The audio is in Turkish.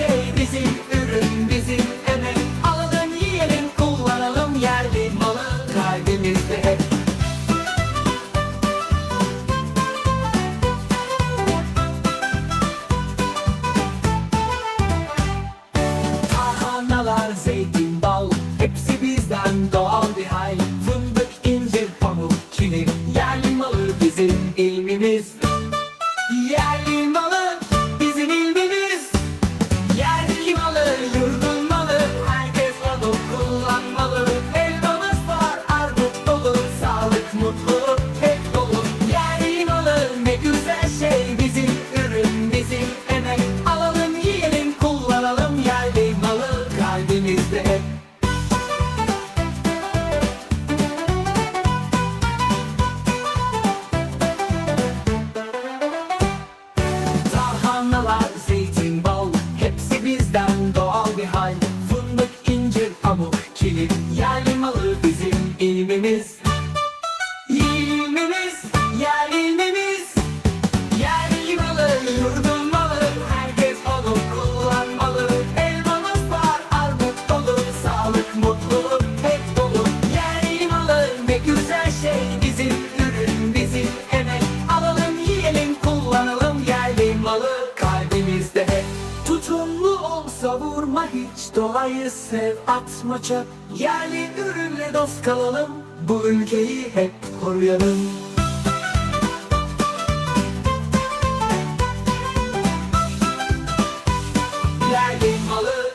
Şey bizim, ürün bizim emek Alalım yiyelim, kullanalım yerli malı kalbimizde hep. Tarhanalar, zeytin, bal Hepsi bizden doğal bir hal. Fındık, incir, pamuk, kilim Yerli malı bizim ilmimiz. Yerli malı dalgalanmalı Elbamız var armut dolu Sağlık mutlu kilit Yerli malı bizim ilmimiz. İlmimiz, yerlimiz Yerli malı, yurdun malı Herkes onu kullanmalı. Elmamız var, armut dolu Sağlık, mutluluk hep dolu. Yerli malı ne güzel şey bizim savurma hiç Dolayı sev atma çöp. Yerli ürünle dost kalalım Bu ülkeyi hep koruyalım. Yerli malı